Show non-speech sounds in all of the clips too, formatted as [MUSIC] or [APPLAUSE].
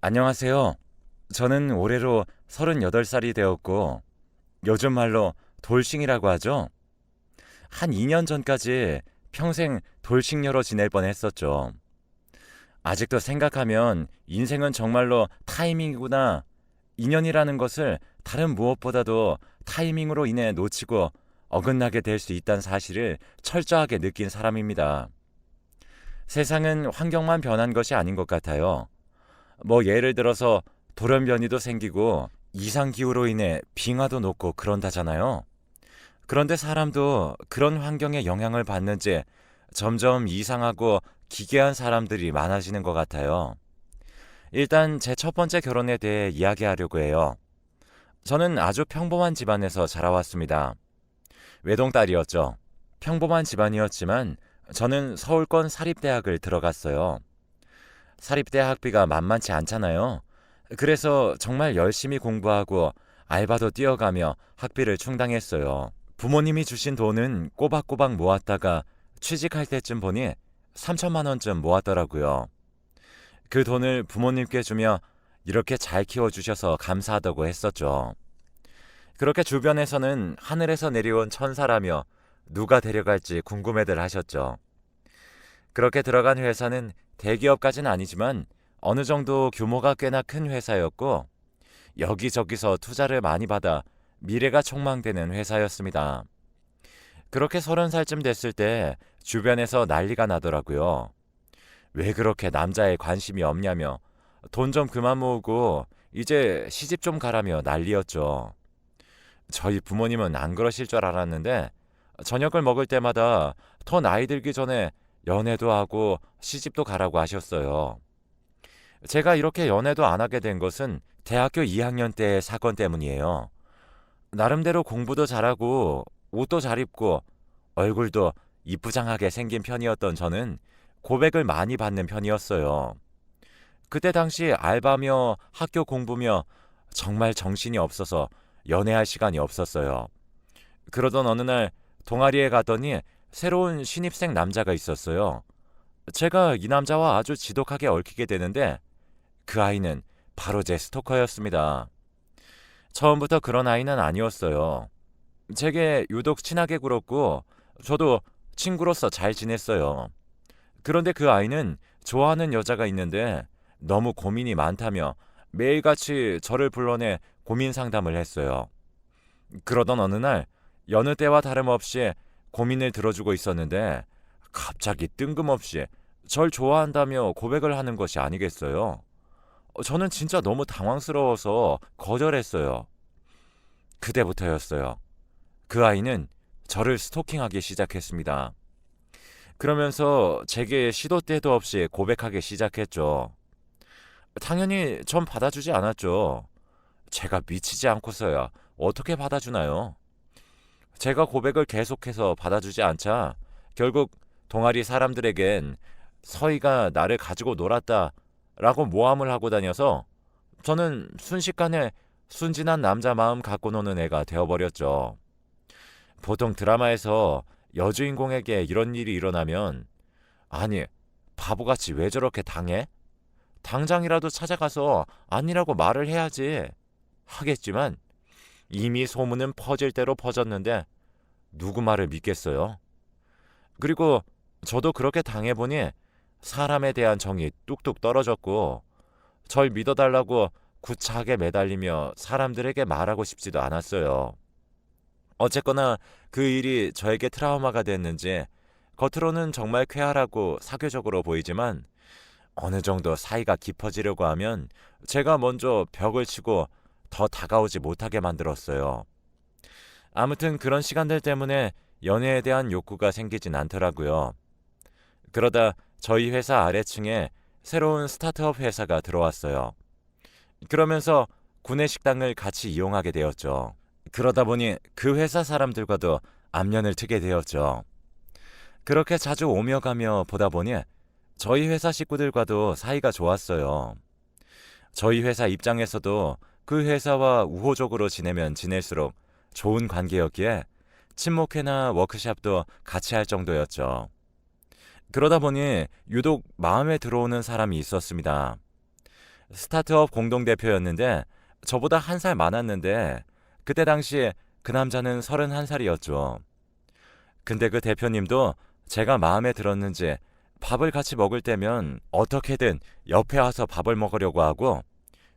안녕하세요. 저는 올해로 38살이 되었고, 요즘 말로 돌싱이라고 하죠. 한 2년 전까지 평생 돌싱녀로 지낼 뻔 했었죠. 아직도 생각하면 인생은 정말로 타이밍이구나. 인연이라는 것을 다른 무엇보다도 타이밍으로 인해 놓치고 어긋나게 될 수 있다는 사실을 철저하게 느낀 사람입니다. 세상은 환경만 변한 것이 아닌 것 같아요. 뭐 예를 들어서 돌연변이도 생기고 이상 기후로 인해 빙하도 녹고 그런다잖아요. 그런데 사람도 그런 환경에 영향을 받는지 점점 이상하고 기괴한 사람들이 많아지는 것 같아요. 일단 제 첫 번째 결혼에 대해 이야기하려고 해요. 저는 아주 평범한 집안에서 자라왔습니다. 외동딸이었죠. 평범한 집안이었지만 저는 서울권 사립대학을 들어갔어요. 사립대 학비가 만만치 않잖아요. 그래서 정말 열심히 공부하고 알바도 뛰어가며 학비를 충당했어요. 부모님이 주신 돈은 꼬박꼬박 모았다가 취직할 때쯤 보니 3천만 원쯤 모았더라고요. 그 돈을 부모님께 주며 이렇게 잘 키워주셔서 감사하다고 했었죠. 그렇게 주변에서는 하늘에서 내려온 천사라며 누가 데려갈지 궁금해들 하셨죠. 그렇게 들어간 회사는 대기업까지는 아니지만 어느 정도 규모가 꽤나 큰 회사였고 여기저기서 투자를 많이 받아 미래가 촉망되는 회사였습니다. 그렇게 서른 살쯤 됐을 때 주변에서 난리가 나더라고요. 왜 그렇게 남자에 관심이 없냐며 돈 좀 그만 모으고 이제 시집 좀 가라며 난리였죠. 저희 부모님은 안 그러실 줄 알았는데 저녁을 먹을 때마다 더 나이 들기 전에 연애도 하고 시집도 가라고 하셨어요. 제가 이렇게 연애도 안 하게 된 것은 대학교 2학년 때의 사건 때문이에요. 나름대로 공부도 잘하고 옷도 잘 입고 얼굴도 이쁘장하게 생긴 편이었던 저는 고백을 많이 받는 편이었어요. 그때 당시 알바며 학교 공부며 정말 정신이 없어서 연애할 시간이 없었어요. 그러던 어느 날 동아리에 가더니 새로운 신입생 남자가 있었어요. 제가 이 남자와 아주 지독하게 얽히게 되는데 그 아이는 바로 제 스토커였습니다. 처음부터 그런 아이는 아니었어요. 제게 유독 친하게 굴었고 저도 친구로서 잘 지냈어요. 그런데 그 아이는 좋아하는 여자가 있는데 너무 고민이 많다며 매일같이 저를 불러내 고민 상담을 했어요. 그러던 어느 날 여느 때와 다름없이 고민을 들어주고 있었는데 갑자기 뜬금없이 절 좋아한다며 고백을 하는 것이 아니겠어요? 어, 저는 진짜 너무 당황스러워서 거절했어요. 그때부터였어요. 그 아이는 저를 스토킹하기 시작했습니다. 그러면서 제게 시도 때도 없이 고백하기 시작했죠. 당연히 전 받아주지 않았죠. 제가 미치지 않고서야 어떻게 받아주나요? 제가 고백을 계속해서 받아주지 않자 결국 동아리 사람들에겐 서희가 나를 가지고 놀았다 라고 모함을 하고 다녀서 저는 순식간에 순진한 남자 마음 갖고 노는 애가 되어버렸죠. 보통 드라마에서 여주인공에게 이런 일이 일어나면 아니 바보같이 왜 저렇게 당해? 당장이라도 찾아가서 아니라고 말을 해야지 하겠지만 이미 소문은 퍼질 대로 퍼졌는데 누구 말을 믿겠어요? 그리고 저도 그렇게 당해보니 사람에 대한 정이 뚝뚝 떨어졌고 절 믿어달라고 구차하게 매달리며 사람들에게 말하고 싶지도 않았어요. 어쨌거나 그 일이 저에게 트라우마가 됐는지 겉으로는 정말 쾌활하고 사교적으로 보이지만 어느 정도 사이가 깊어지려고 하면 제가 먼저 벽을 치고 더 다가오지 못하게 만들었어요. 아무튼 그런 시간들 때문에 연애에 대한 욕구가 생기진 않더라고요. 그러다 저희 회사 아래층에 새로운 스타트업 회사가 들어왔어요. 그러면서 구내식당을 같이 이용하게 되었죠. 그러다 보니 그 회사 사람들과도 안면을 트게 되었죠. 그렇게 자주 오며 가며 보다 보니 저희 회사 식구들과도 사이가 좋았어요. 저희 회사 입장에서도 그 회사와 우호적으로 지내면 지낼수록 좋은 관계였기에 친목회나 워크샵도 같이 할 정도였죠. 그러다 보니 유독 마음에 들어오는 사람이 있었습니다. 스타트업 공동대표였는데 저보다 한 살 많았는데 그때 당시 그 남자는 31살이었죠. 근데 그 대표님도 제가 마음에 들었는지 밥을 같이 먹을 때면 어떻게든 옆에 와서 밥을 먹으려고 하고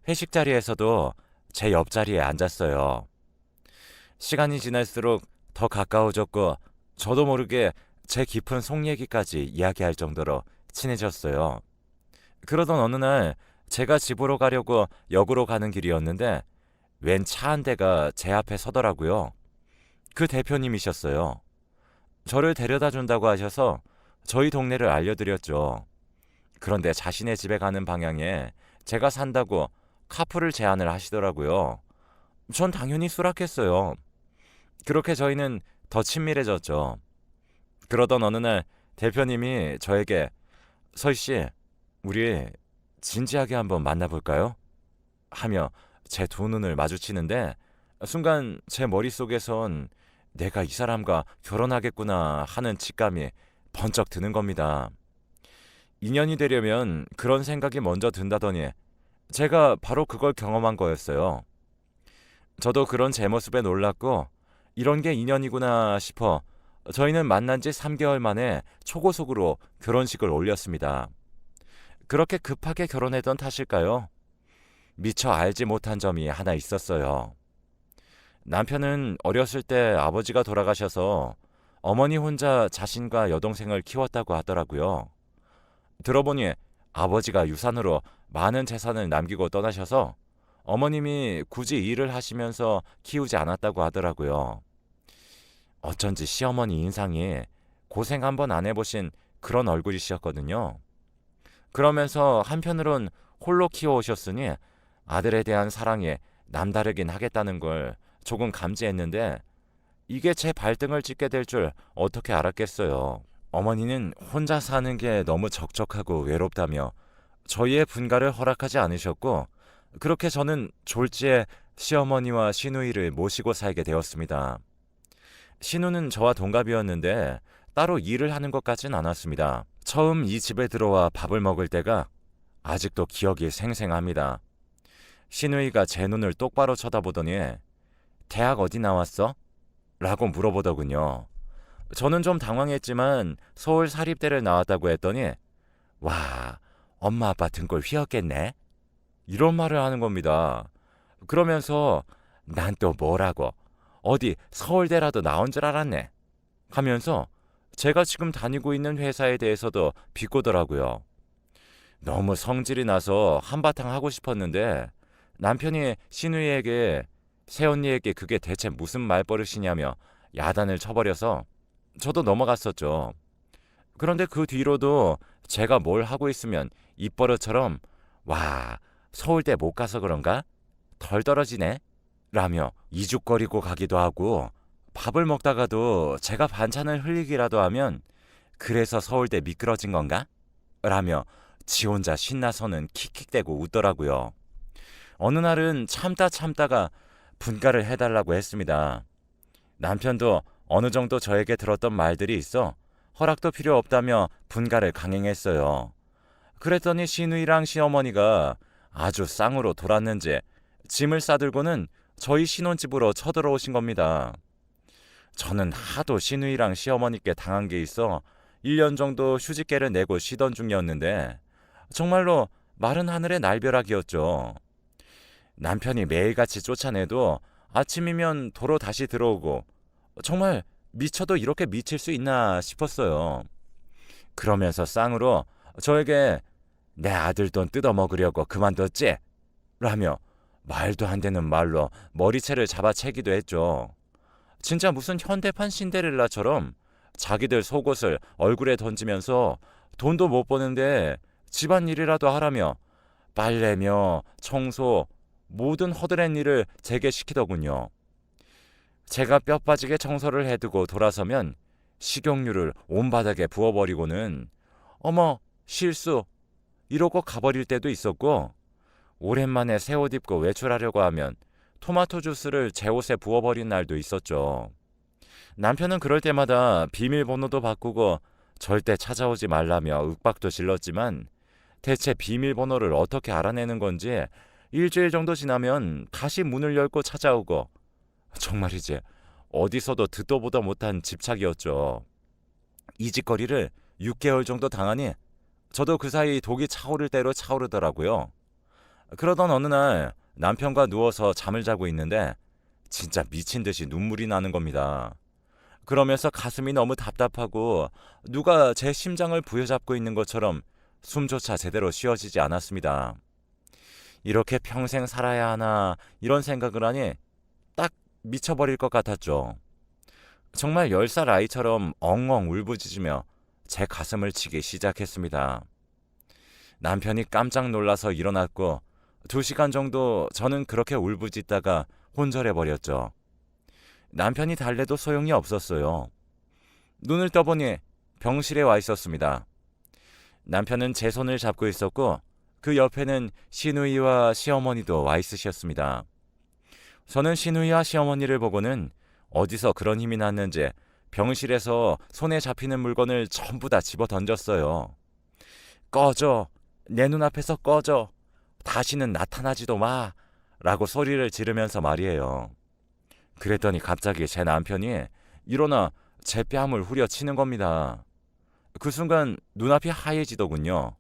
회식 자리에서도 제 옆자리에 앉았어요. 시간이 지날수록 더 가까워졌고 저도 모르게 제 깊은 속 얘기까지 이야기할 정도로 친해졌어요. 그러던 어느 날 제가 집으로 가려고 역으로 가는 길이었는데 웬 차 한 대가 제 앞에 서더라고요. 그 대표님이셨어요. 저를 데려다 준다고 하셔서 저희 동네를 알려드렸죠. 그런데 자신의 집에 가는 방향에 제가 산다고 카풀을 제안을 하시더라고요. 전 당연히 수락했어요. 그렇게 저희는 더 친밀해졌죠. 그러던 어느 날 대표님이 저에게 서희 씨, 우리 진지하게 한번 만나볼까요? 하며 제 두 눈을 마주치는데 순간 제 머릿속에선 내가 이 사람과 결혼하겠구나 하는 직감이 번쩍 드는 겁니다. 인연이 되려면 그런 생각이 먼저 든다더니 제가 바로 그걸 경험한 거였어요. 저도 그런 제 모습에 놀랐고 이런 게 인연이구나 싶어 저희는 만난 지 3개월 만에 초고속으로 결혼식을 올렸습니다. 그렇게 급하게 결혼했던 탓일까요? 미처 알지 못한 점이 하나 있었어요. 남편은 어렸을 때 아버지가 돌아가셔서 어머니 혼자 자신과 여동생을 키웠다고 하더라고요. 들어보니 아버지가 유산으로 많은 재산을 남기고 떠나셔서 어머님이 굳이 일을 하시면서 키우지 않았다고 하더라고요. 어쩐지 시어머니 인상이 고생 한번 안 해보신 그런 얼굴이셨거든요. 그러면서 한편으론 홀로 키워오셨으니 아들에 대한 사랑이 남다르긴 하겠다는 걸 조금 감지했는데 이게 제 발등을 찍게 될 줄 어떻게 알았겠어요. 어머니는 혼자 사는 게 너무 적적하고 외롭다며 저희의 분가를 허락하지 않으셨고 그렇게 저는 졸지에 시어머니와 시누이를 모시고 살게 되었습니다. 신우는 저와 동갑이었는데 따로 일을 하는 것 같진 않았습니다. 처음 이 집에 들어와 밥을 먹을 때가 아직도 기억이 생생합니다. 신우이가 제 눈을 똑바로 쳐다보더니 대학 어디 나왔어? 라고 물어보더군요. 저는 좀 당황했지만 서울 사립대를 나왔다고 했더니 와 엄마 아빠 등골 휘었겠네? 이런 말을 하는 겁니다. 그러면서 난 또 뭐라고 어디 서울대라도 나온 줄 알았네. 하면서 제가 지금 다니고 있는 회사에 대해서도 비꼬더라고요. 너무 성질이 나서 한바탕 하고 싶었는데 남편이 신우이에게 새언니에게 그게 대체 무슨 말버릇이냐며 야단을 쳐버려서 저도 넘어갔었죠. 그런데 그 뒤로도 제가 뭘 하고 있으면 입버릇처럼 와 서울대 못 가서 그런가? 덜 떨어지네? 라며 이죽거리고 가기도 하고 밥을 먹다가도 제가 반찬을 흘리기라도 하면 그래서 서울대 미끄러진 건가? 라며 지 혼자 신나서는 킥킥대고 웃더라고요. 어느 날은 참다 참다가 분가를 해달라고 했습니다. 남편도 어느 정도 저에게 들었던 말들이 있어 허락도 필요 없다며 분가를 강행했어요. 그랬더니 시누이랑 시어머니가 아주 쌍으로 돌았는지 짐을 싸들고는 저희 신혼집으로 쳐들어오신 겁니다. 저는 하도 시누이랑 시어머니께 당한 게 있어 1년 정도 휴직계를 내고 쉬던 중이었는데 정말로 마른 하늘의 날벼락이었죠. 남편이 매일같이 쫓아내도 아침이면 도로 다시 들어오고 정말 미쳐도 이렇게 미칠 수 있나 싶었어요. 그러면서 쌍으로 저에게 내 아들 돈 뜯어먹으려고 그만뒀지? 라며 말도 안 되는 말로 머리채를 잡아채기도 했죠. 진짜 무슨 현대판 신데렐라처럼 자기들 속옷을 얼굴에 던지면서 돈도 못 버는데 집안일이라도 하라며 빨래며 청소 모든 허드렛 일을 제게 시키더군요. 제가 뼈 빠지게 청소를 해두고 돌아서면 식용유를 온 바닥에 부어버리고는 어머 실수 이러고 가버릴 때도 있었고 오랜만에 새 옷 입고 외출하려고 하면 토마토 주스를 제 옷에 부어버린 날도 있었죠. 남편은 그럴 때마다 비밀번호도 바꾸고 절대 찾아오지 말라며 윽박도 질렀지만 대체 비밀번호를 어떻게 알아내는 건지 일주일 정도 지나면 다시 문을 열고 찾아오고 정말이지 어디서도 듣도 보도 못한 집착이었죠. 이 짓거리를 6개월 정도 당하니 저도 그 사이 독이 차오를 대로 차오르더라고요. 그러던 어느 날 남편과 누워서 잠을 자고 있는데 진짜 미친 듯이 눈물이 나는 겁니다. 그러면서 가슴이 너무 답답하고 누가 제 심장을 부여잡고 있는 것처럼 숨조차 제대로 쉬어지지 않았습니다. 이렇게 평생 살아야 하나 이런 생각을 하니 딱 미쳐버릴 것 같았죠. 정말 10살 아이처럼 엉엉 울부짖으며 제 가슴을 치기 시작했습니다. 남편이 깜짝 놀라서 일어났고 두 시간 정도 저는 그렇게 울부짖다가 혼절해 버렸죠. 남편이 달래도 소용이 없었어요. 눈을 떠보니 병실에 와 있었습니다. 남편은 제 손을 잡고 있었고 그 옆에는 시누이와 시어머니도 와 있으셨습니다. 저는 시누이와 시어머니를 보고는 어디서 그런 힘이 났는지 병실에서 손에 잡히는 물건을 전부 다 집어 던졌어요. 꺼져. 내 눈앞에서 꺼져. 다시는 나타나지도 마. 라고 소리를 지르면서 말이에요. 그랬더니 갑자기 제 남편이 일어나 제 뺨을 후려치는 겁니다. 그 순간 눈앞이 하얘지더군요.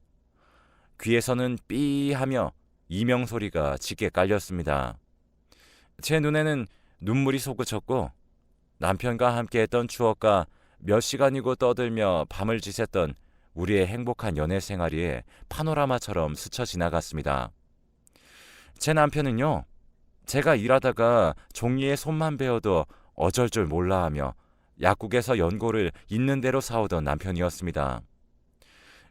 귀에서는 삐 하며 이명 소리가 짙게 깔렸습니다. 제 눈에는 눈물이 솟구쳤고 남편과 함께했던 추억과 몇 시간이고 떠들며 밤을 지샜던 우리의 행복한 연애 생활이 파노라마처럼 스쳐 지나갔습니다. 제 남편은요, 제가 일하다가 종이에 손만 베어도 어쩔 줄 몰라 하며 약국에서 연고를 있는 대로 사오던 남편이었습니다.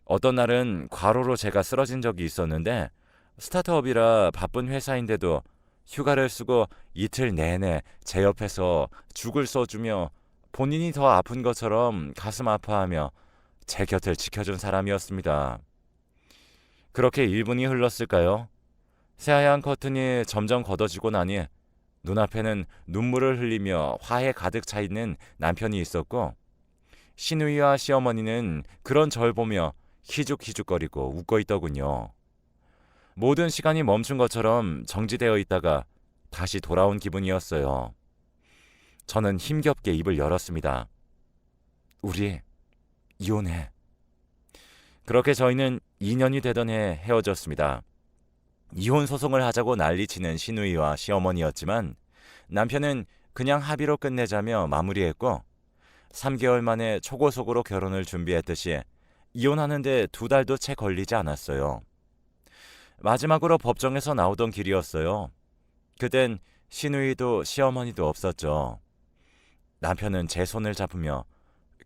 어떤 날은 과로로 제가 쓰러진 적이 있었는데 스타트업이라 바쁜 회사인데도 휴가를 쓰고 이틀 내내 제 옆에서 죽을 써주며 본인이 더 아픈 것처럼 가슴 아파하며 제 곁을 지켜준 사람이었습니다. 그렇게 1분이 흘렀을까요? 새하얀 커튼이 점점 걷어지고 나니 눈앞에는 눈물을 흘리며 화에 가득 차 있는 남편이 있었고 시누이와 시어머니는 그런 절 보며 희죽희죽거리고 웃고 있더군요. 모든 시간이 멈춘 것처럼 정지되어 있다가 다시 돌아온 기분이었어요. 저는 힘겹게 입을 열었습니다. 우리 이혼해. 그렇게 저희는 2년이 되던 해 헤어졌습니다. 이혼 소송을 하자고 난리치는 시누이와 시어머니였지만 남편은 그냥 합의로 끝내자며 마무리했고 3개월 만에 초고속으로 결혼을 준비했듯이 이혼하는데 두 달도 채 걸리지 않았어요. 마지막으로 법정에서 나오던 길이었어요. 그땐 시누이도 시어머니도 없었죠. 남편은 제 손을 잡으며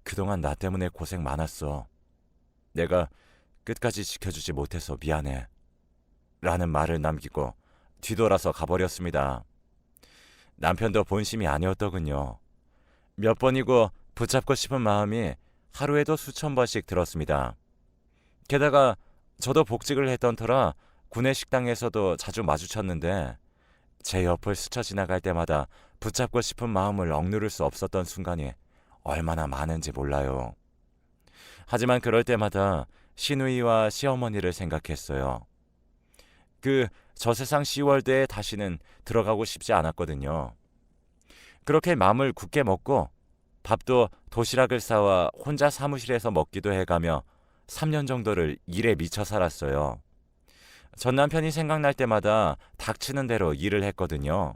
그동안 나 때문에 고생 많았어. 내가 끝까지 지켜주지 못해서 미안해. 라는 말을 남기고 뒤돌아서 가버렸습니다. 남편도 본심이 아니었더군요. 몇 번이고 붙잡고 싶은 마음이 하루에도 수천 번씩 들었습니다. 게다가 저도 복직을 했던 터라 구내 식당에서도 자주 마주쳤는데 제 옆을 스쳐 지나갈 때마다 붙잡고 싶은 마음을 억누를 수 없었던 순간이 얼마나 많은지 몰라요. 하지만 그럴 때마다 시누이와 시어머니를 생각했어요. 그 저세상 시월드에 다시는 들어가고 싶지 않았거든요. 그렇게 마음을 굳게 먹고 밥도 도시락을 싸와 혼자 사무실에서 먹기도 해가며 3년 정도를 일에 미쳐 살았어요. 전 남편이 생각날 때마다 닥치는 대로 일을 했거든요.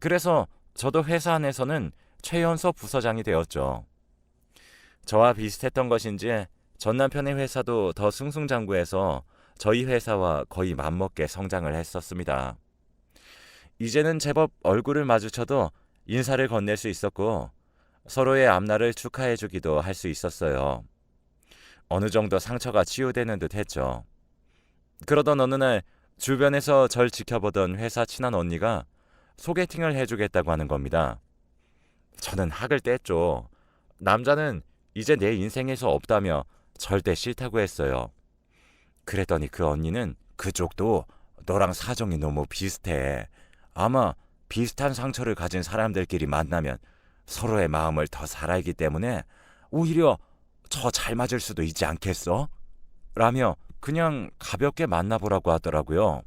그래서 저도 회사 안에서는 최연소 부서장이 되었죠. 저와 비슷했던 것인지 전 남편의 회사도 더 승승장구해서 저희 회사와 거의 맞먹게 성장을 했었습니다. 이제는 제법 얼굴을 마주쳐도 인사를 건넬 수 있었고 서로의 앞날을 축하해 주기도 할 수 있었어요. 어느 정도 상처가 치유되는 듯 했죠. 그러던 어느 날 주변에서 절 지켜보던 회사 친한 언니가 소개팅을 해주겠다고 하는 겁니다. 저는 학을 뗐죠. 남자는 이제 내 인생에서 없다며 절대 싫다고 했어요. 그랬더니 그 언니는 그쪽도 너랑 사정이 너무 비슷해. 아마 비슷한 상처를 가진 사람들끼리 만나면 서로의 마음을 더 잘 알기 때문에 오히려 더잘 맞을 수도 있지 않겠어? 라며 그냥 가볍게 만나보라고 하더라고요.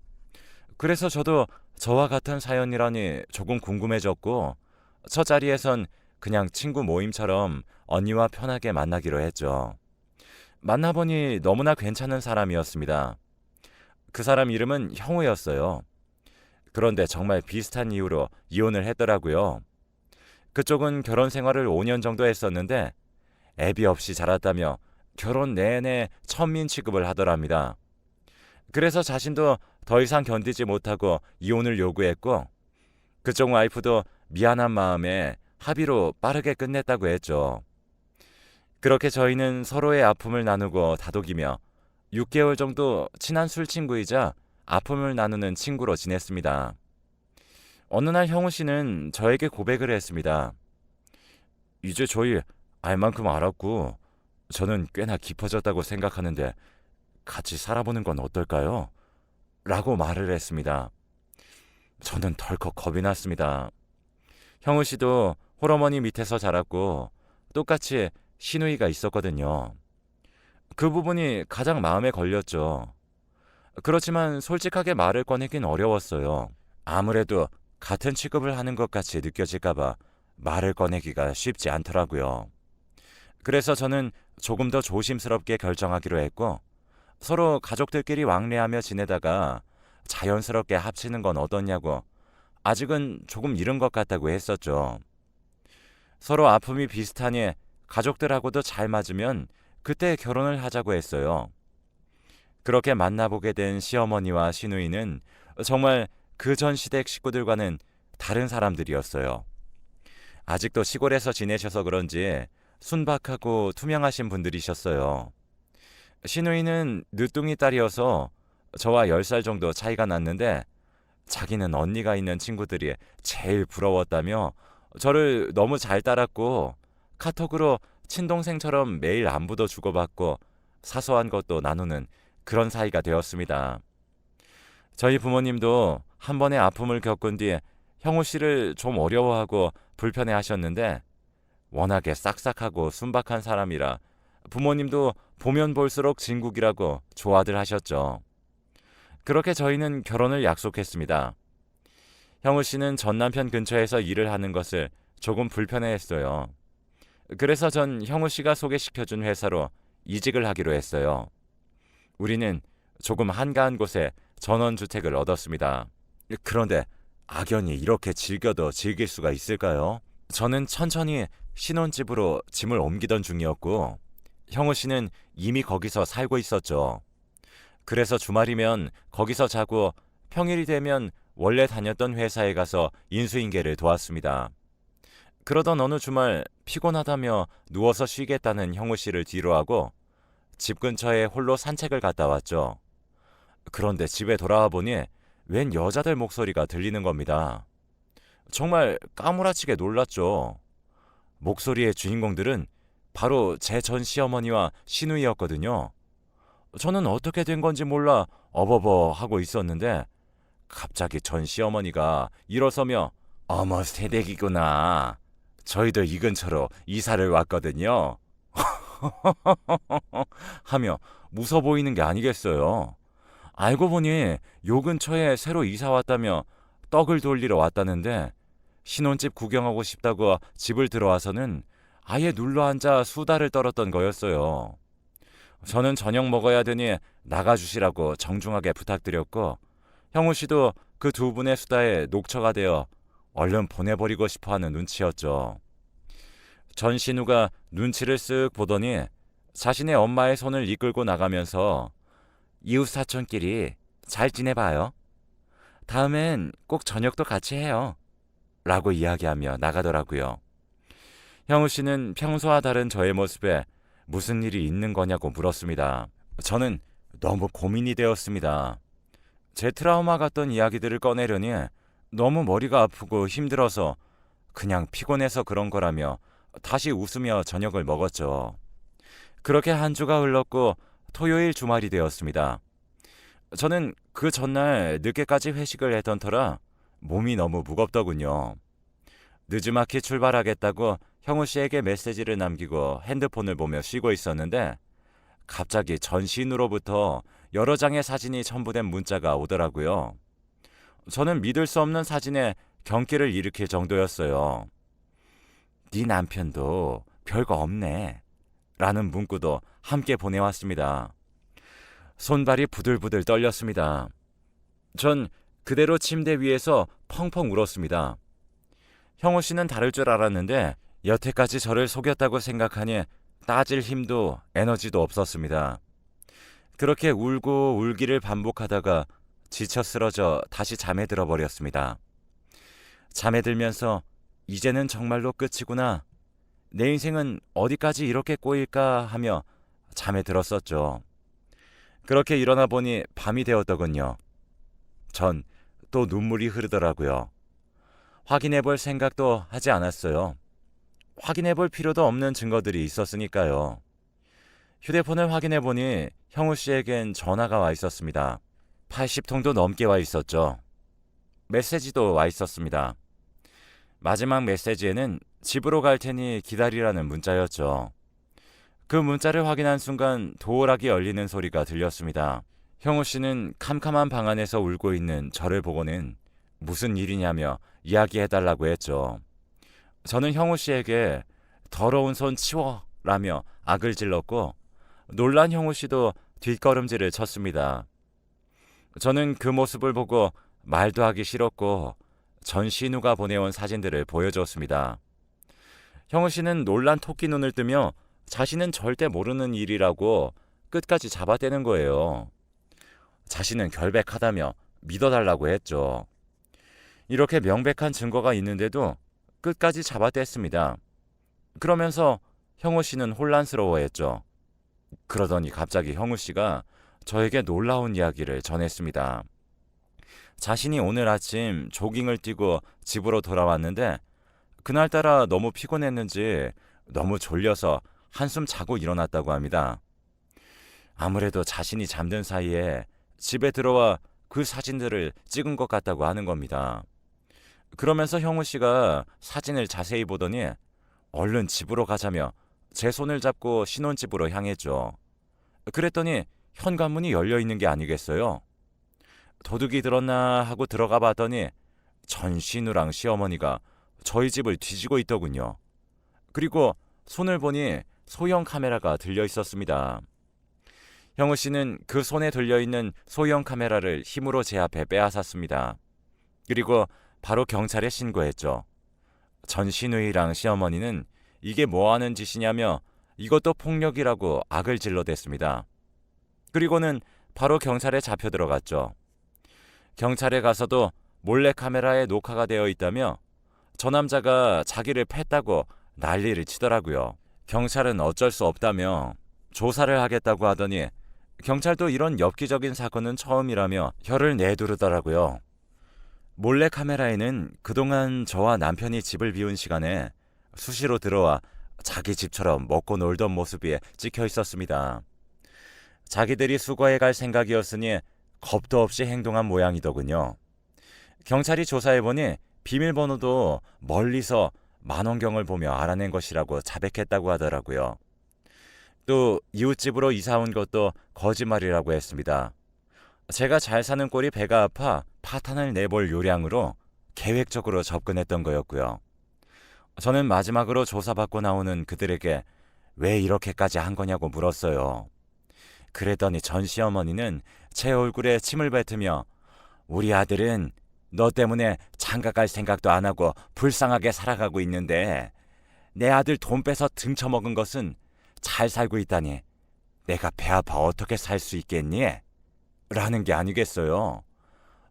그래서 저도 저와 같은 사연이라니 조금 궁금해졌고 첫 자리에선 그냥 친구 모임처럼 언니와 편하게 만나기로 했죠. 만나보니 너무나 괜찮은 사람이었습니다. 그 사람 이름은 형우였어요. 그런데 정말 비슷한 이유로 이혼을 했더라고요. 그쪽은 결혼 생활을 5년 정도 했었는데 애비 없이 자랐다며 결혼 내내 천민 취급을 하더랍니다. 그래서 자신도 더 이상 견디지 못하고 이혼을 요구했고 그쪽 와이프도 미안한 마음에 합의로 빠르게 끝냈다고 했죠. 그렇게 저희는 서로의 아픔을 나누고 다독이며 6개월 정도 친한 술 친구이자 아픔을 나누는 친구로 지냈습니다. 어느 날 형우 씨는 저에게 고백을 했습니다. 이제 저희 알 만큼 알았고 저는 꽤나 깊어졌다고 생각하는데 같이 살아보는 건 어떨까요? 라고 말을 했습니다. 저는 덜컥 겁이 났습니다. 형우 씨도 홀어머니 밑에서 자랐고 똑같이 시누이가 있었거든요. 그 부분이 가장 마음에 걸렸죠. 그렇지만 솔직하게 말을 꺼내긴 어려웠어요. 아무래도 같은 취급을 하는 것 같이 느껴질까봐 말을 꺼내기가 쉽지 않더라고요. 그래서 저는 조금 더 조심스럽게 결정하기로 했고 서로 가족들끼리 왕래하며 지내다가 자연스럽게 합치는 건 어떻냐고 아직은 조금 이른 것 같다고 했었죠. 서로 아픔이 비슷하니 가족들하고도 잘 맞으면 그때 결혼을 하자고 했어요. 그렇게 만나보게 된 시어머니와 시누이는 정말 그 전 시댁 식구들과는 다른 사람들이었어요. 아직도 시골에서 지내셔서 그런지 순박하고 투명하신 분들이셨어요. 시누이는 늦둥이 딸이어서 저와 10살 정도 차이가 났는데 자기는 언니가 있는 친구들이 제일 부러웠다며 저를 너무 잘 따랐고 카톡으로 친동생처럼 매일 안부도 주고받고 사소한 것도 나누는 그런 사이가 되었습니다. 저희 부모님도 한 번의 아픔을 겪은 뒤 형우 씨를 좀 어려워하고 불편해 하셨는데 워낙에 싹싹하고 순박한 사람이라 부모님도 보면 볼수록 진국이라고 좋아들 하셨죠. 그렇게 저희는 결혼을 약속했습니다. 형우 씨는 전 남편 근처에서 일을 하는 것을 조금 불편해했어요. 그래서 전 형우 씨가 소개시켜준 회사로 이직을 하기로 했어요. 우리는 조금 한가한 곳에 전원주택을 얻었습니다. 그런데 악연이 이렇게 즐겨도 즐길 수가 있을까요? 저는 천천히 신혼집으로 짐을 옮기던 중이었고, 형우 씨는 이미 거기서 살고 있었죠. 그래서 주말이면 거기서 자고 평일이 되면 원래 다녔던 회사에 가서 인수인계를 도왔습니다. 그러던 어느 주말 피곤하다며 누워서 쉬겠다는 형우 씨를 뒤로하고 집 근처에 홀로 산책을 갔다 왔죠. 그런데 집에 돌아와 보니 웬 여자들 목소리가 들리는 겁니다. 정말 까무라치게 놀랐죠. 목소리의 주인공들은 바로 제 전 시어머니와 시누이였거든요. 저는 어떻게 된 건지 몰라 어버버 하고 있었는데 갑자기 전 시어머니가 일어서며 어머 새댁이구나. 저희도 이 근처로 이사를 왔거든요. [LAUGHS] 하며 무서 보이는 게 아니겠어요. 알고 보니 요 근처에 새로 이사 왔다며 떡을 돌리러 왔다는데 신혼집 구경하고 싶다고 집을 들어와서는 아예 눌러 앉아 수다를 떨었던 거였어요. 저는 저녁 먹어야 되니 나가주시라고 정중하게 부탁드렸고 형우 씨도 그 두 분의 수다에 녹초가 되어 얼른 보내버리고 싶어하는 눈치였죠. 전 신우가 눈치를 쓱 보더니 자신의 엄마의 손을 이끌고 나가면서 이웃 사촌끼리 잘 지내봐요. 다음엔 꼭 저녁도 같이 해요. 라고 이야기하며 나가더라고요. 형우 씨는 평소와 다른 저의 모습에 무슨 일이 있는 거냐고 물었습니다. 저는 너무 고민이 되었습니다. 제 트라우마 같던 이야기들을 꺼내려니 너무 머리가 아프고 힘들어서 그냥 피곤해서 그런 거라며 다시 웃으며 저녁을 먹었죠. 그렇게 한 주가 흘렀고 토요일 주말이 되었습니다. 저는 그 전날 늦게까지 회식을 했던 터라 몸이 너무 무겁더군요. 늦지막히 출발하겠다고 형우 씨에게 메시지를 남기고 핸드폰을 보며 쉬고 있었는데 갑자기 전신으로부터 여러 장의 사진이 첨부된 문자가 오더라고요. 저는 믿을 수 없는 사진에 경기를 일으킬 정도였어요. 네 남편도 별거 없네. 라는 문구도 함께 보내왔습니다. 손발이 부들부들 떨렸습니다. 전 그대로 침대 위에서 펑펑 울었습니다. 형우 씨는 다를 줄 알았는데 여태까지 저를 속였다고 생각하니 따질 힘도 에너지도 없었습니다. 그렇게 울고 울기를 반복하다가 지쳐 쓰러져 다시 잠에 들어버렸습니다. 잠에 들면서 이제는 정말로 끝이구나. 내 인생은 어디까지 이렇게 꼬일까 하며 잠에 들었었죠. 그렇게 일어나 보니 밤이 되었더군요. 전 또 눈물이 흐르더라고요. 확인해 볼 생각도 하지 않았어요. 확인해 볼 필요도 없는 증거들이 있었으니까요. 휴대폰을 확인해 보니 형우 씨에겐 전화가 와 있었습니다. 80통도 넘게 와 있었죠. 메시지도 와 있었습니다. 마지막 메시지에는 집으로 갈 테니 기다리라는 문자였죠. 그 문자를 확인한 순간 도어락이 열리는 소리가 들렸습니다. 형우 씨는 캄캄한 방 안에서 울고 있는 저를 보고는 무슨 일이냐며 이야기해달라고 했죠. 저는 형우 씨에게 더러운 손 치워 라며 악을 질렀고 놀란 형우 씨도 뒷걸음질을 쳤습니다. 저는 그 모습을 보고 말도 하기 싫었고 전신우가 보내온 사진들을 보여줬습니다. 형우 씨는 놀란 토끼 눈을 뜨며 자신은 절대 모르는 일이라고 끝까지 잡아떼는 거예요. 자신은 결백하다며 믿어달라고 했죠. 이렇게 명백한 증거가 있는데도 끝까지 잡아댔습니다. 그러면서 형우 씨는 혼란스러워했죠. 그러더니 갑자기 형우 씨가 저에게 놀라운 이야기를 전했습니다. 자신이 오늘 아침 조깅을 뛰고 집으로 돌아왔는데 그날따라 너무 피곤했는지 너무 졸려서 한숨 자고 일어났다고 합니다. 아무래도 자신이 잠든 사이에 집에 들어와 그 사진들을 찍은 것 같다고 하는 겁니다. 그러면서 형우 씨가 사진을 자세히 보더니 얼른 집으로 가자며 제 손을 잡고 신혼집으로 향했죠. 그랬더니 현관문이 열려 있는 게 아니겠어요? 도둑이 들었나 하고 들어가 봤더니 전신우랑 시어머니가 저희 집을 뒤지고 있더군요. 그리고 손을 보니 소형 카메라가 들려 있었습니다. 형우 씨는 그 손에 들려 있는 소형 카메라를 힘으로 제 앞에 빼앗았습니다. 그리고 바로 경찰에 신고했죠. 전신우이랑 시어머니는 이게 뭐 하는 짓이냐며 이것도 폭력이라고 악을 질러댔습니다. 그리고는 바로 경찰에 잡혀 들어갔죠. 경찰에 가서도 몰래 카메라에 녹화가 되어 있다며 저 남자가 자기를 팼다고 난리를 치더라고요. 경찰은 어쩔 수 없다며 조사를 하겠다고 하더니 경찰도 이런 엽기적인 사건은 처음이라며 혀를 내두르더라고요. 몰래 카메라에는 그동안 저와 남편이 집을 비운 시간에 수시로 들어와 자기 집처럼 먹고 놀던 모습이 찍혀 있었습니다. 자기들이 수거해 갈 생각이었으니 겁도 없이 행동한 모양이더군요. 경찰이 조사해보니 비밀번호도 멀리서 만원경을 보며 알아낸 것이라고 자백했다고 하더라고요. 또 이웃집으로 이사 온 것도 거짓말이라고 했습니다. 제가 잘 사는 꼴이 배가 아파 파탄을 내볼 요량으로 계획적으로 접근했던 거였고요. 저는 마지막으로 조사받고 나오는 그들에게 왜 이렇게까지 한 거냐고 물었어요. 그랬더니 전 시어머니는 제 얼굴에 침을 뱉으며 우리 아들은 너 때문에 장가 갈 생각도 안 하고 불쌍하게 살아가고 있는데 내 아들 돈 빼서 등쳐먹은 것은 잘 살고 있다니 내가 배 아파 어떻게 살 수 있겠니? 라는 게 아니겠어요.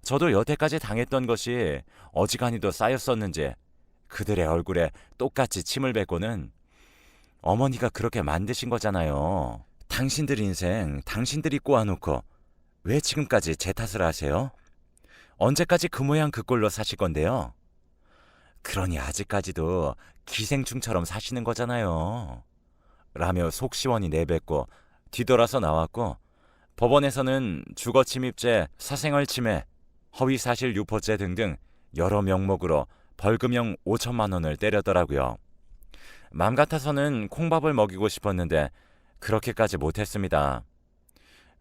저도 여태까지 당했던 것이 어지간히도 쌓였었는지 그들의 얼굴에 똑같이 침을 뱉고는 어머니가 그렇게 만드신 거잖아요. 당신들 인생 당신들이 꼬아놓고 왜 지금까지 제 탓을 하세요? 언제까지 그 모양 그 꼴로 사실 건데요? 그러니 아직까지도 기생충처럼 사시는 거잖아요. 라며 속 시원히 내뱉고 뒤돌아서 나왔고 법원에서는 주거 침입죄, 사생활 침해, 허위 사실 유포죄 등등 여러 명목으로 벌금형 5천만 원을 때렸더라고요. 맘 같아서는 콩밥을 먹이고 싶었는데 그렇게까지 못했습니다.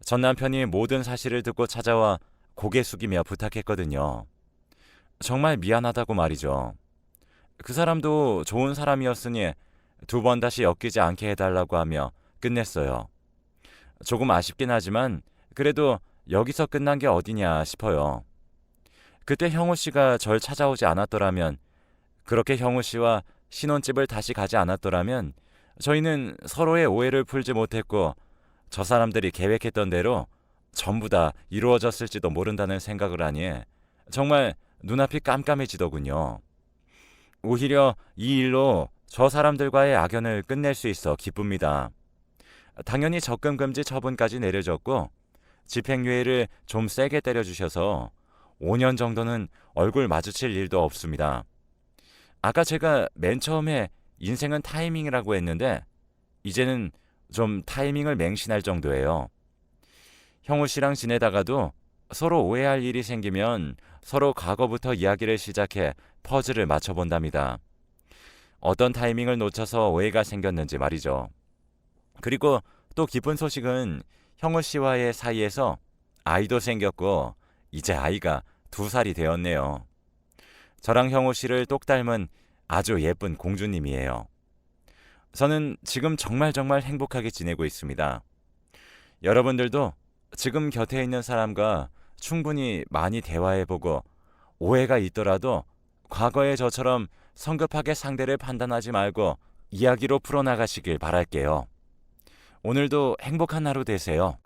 전 남편이 모든 사실을 듣고 찾아와 고개 숙이며 부탁했거든요. 정말 미안하다고 말이죠. 그 사람도 좋은 사람이었으니 두 번 다시 엮이지 않게 해달라고 하며 끝냈어요. 조금 아쉽긴 하지만 그래도 여기서 끝난 게 어디냐 싶어요. 그때 형우 씨가 절 찾아오지 않았더라면 그렇게 형우 씨와 신혼집을 다시 가지 않았더라면 저희는 서로의 오해를 풀지 못했고 저 사람들이 계획했던 대로 전부 다 이루어졌을지도 모른다는 생각을 하니 정말 눈앞이 깜깜해지더군요. 오히려 이 일로 저 사람들과의 악연을 끝낼 수 있어 기쁩니다. 당연히 접근 금지 처분까지 내려졌고 집행유예를 좀 세게 때려주셔서 5년 정도는 얼굴 마주칠 일도 없습니다. 아까 제가 맨 처음에 인생은 타이밍이라고 했는데 이제는 좀 타이밍을 맹신할 정도예요. 형우 씨랑 지내다가도 서로 오해할 일이 생기면 서로 과거부터 이야기를 시작해 퍼즐을 맞춰본답니다. 어떤 타이밍을 놓쳐서 오해가 생겼는지 말이죠. 그리고 또 기쁜 소식은 형우 씨와의 사이에서 아이도 생겼고 이제 아이가 두 살이 되었네요. 저랑 형우 씨를 똑 닮은 아주 예쁜 공주님이에요. 저는 지금 정말 정말 행복하게 지내고 있습니다. 여러분들도 지금 곁에 있는 사람과 충분히 많이 대화해보고 오해가 있더라도 과거의 저처럼 성급하게 상대를 판단하지 말고 이야기로 풀어나가시길 바랄게요. 오늘도 행복한 하루 되세요.